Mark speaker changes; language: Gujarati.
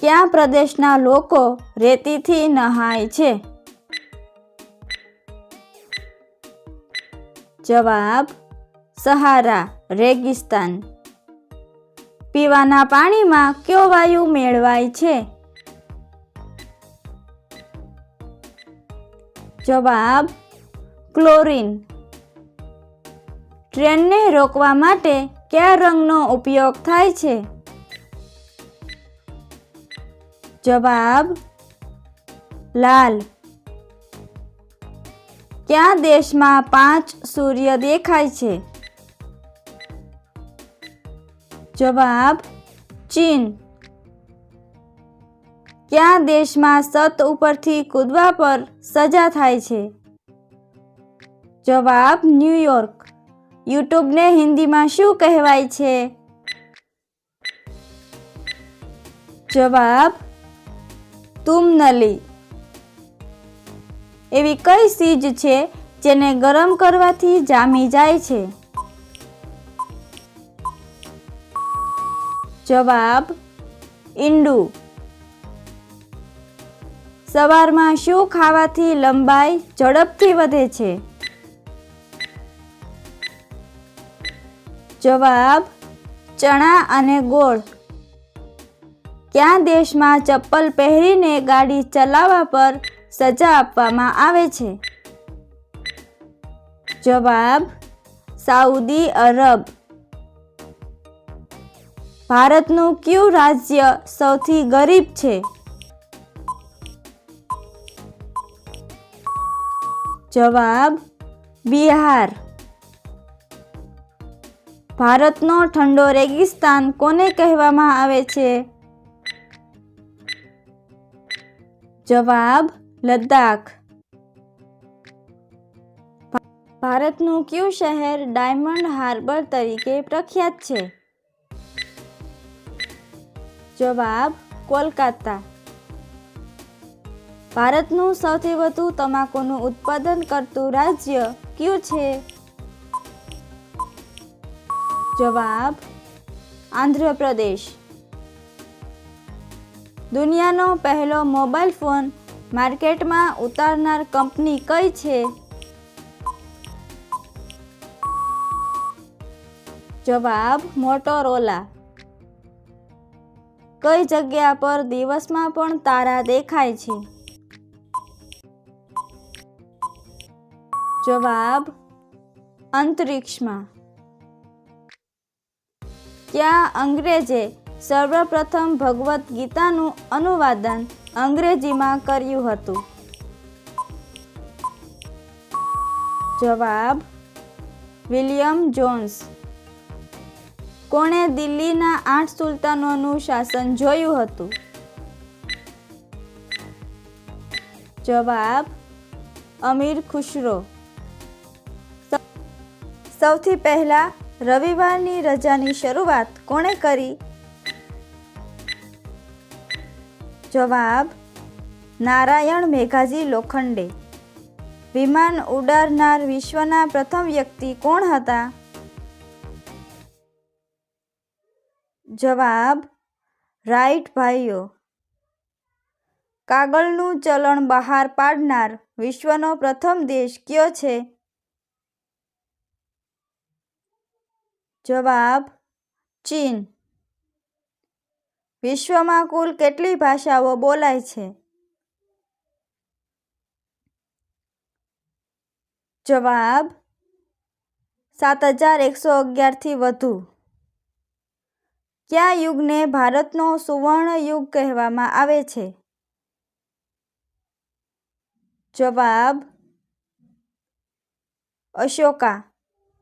Speaker 1: કયા પ્રદેશના લોકો રેતીથી નહાય છે. જવાબ, સહારા, રેગિસ્તાન. પીવાના પાણીમાં કયો વાયુ મેળવાય છે? જવાબ, ક્લોરીન. ટ્રેનને રોકવા માટે કયા રંગનો ઉપયોગ થાય છે? જવાબ લાલ. કયા દેશમાં પાંચ સૂર્ય દેખાય છે? જવાબ ચીન. કયા દેશમાં સત ઉપરથી કૂદવા પર સજા થાય છે? જવાબ ન્યૂયોર્ક. યુટ્યુબને હિન્દીમાં શું કહેવાય છે? જવાબ તુમનલી. એવી કઈ ચીજ છે જેને ગરમ કરવાથી જામી જાય છે? જવાબ, ઈંડુ. સવારમાં શું ખાવાથી લંબાઈ ઝડપથી વધે છે? જવાબ, ચણા અને ગોળ. કયા દેશમાં ચપ્પલ પહેરીને ગાડી ચલાવવા પર સજા આપવામાં આવે છે. જવાબ, સાઉદી અરબ. ભારતનું કયું રાજ્ય સૌથી ગરીબ છે? જવાબ, બિહાર. ભારતનો ઠંડો રેગિસ્તાન કોને કહેવામાં આવે છે? જવાબ, લદ્દાખ. ભારતનું કયું શહેર ડાયમંડ હાર્બર તરીકે પ્રખ્યાત છે? જવાબ, કોલકાતા. ભારતનું સૌથી વધુ તમાકુનું ઉત્પાદન કરતું રાજ્ય કયું છે? જવાબ, આંધ્રપ્રદેશ. દુનિયાનો પહેલો મોબાઈલ ફોન માર્કેટમાં ઉતારનાર કંપની કઈ છે? જવાબ, મોટોરોલા. કઈ જગ્યા પર દિવસમાં પણ તારા દેખાય છે? જવાબ, અંતરિક્ષમાં. ક્યાં અંગ્રેજે સર્વપ્રથમ ભગવદ્ ગીતાનું અનુવાદન અંગ્રેજીમાં કર્યું હતું. જવાબ, વિલિયમ જોન્સ. કોણે દિલ્હીના આઠ સુલતાનોનું શાસન જોયું હતું? જવાબ, અમીર ખુશરો. સૌથી પહેલા રવિવારની રજાની શરૂઆત કોણે કરી? જવાબ, નારાયણ મેઘાજી લોખંડે. વિમાન ઉડાડનાર વિશ્વના પ્રથમ વ્યક્તિ કોણ હતા? જવાબ, રાઈટ ભાઈઓ. કાગળનું ચલણ બહાર પાડનાર વિશ્વનો પ્રથમ દેશ કયો છે? જવાબ, ચીન. વિશ્વમાં કુલ કેટલી ભાષાઓ બોલાય છે? જવાબ, સાત હજાર એકસો અગિયારથી વધુ. કયા યુગને ભારતનો સુવર્ણ યુગ કહેવામાં આવે છે? જવાબ, અશોકા.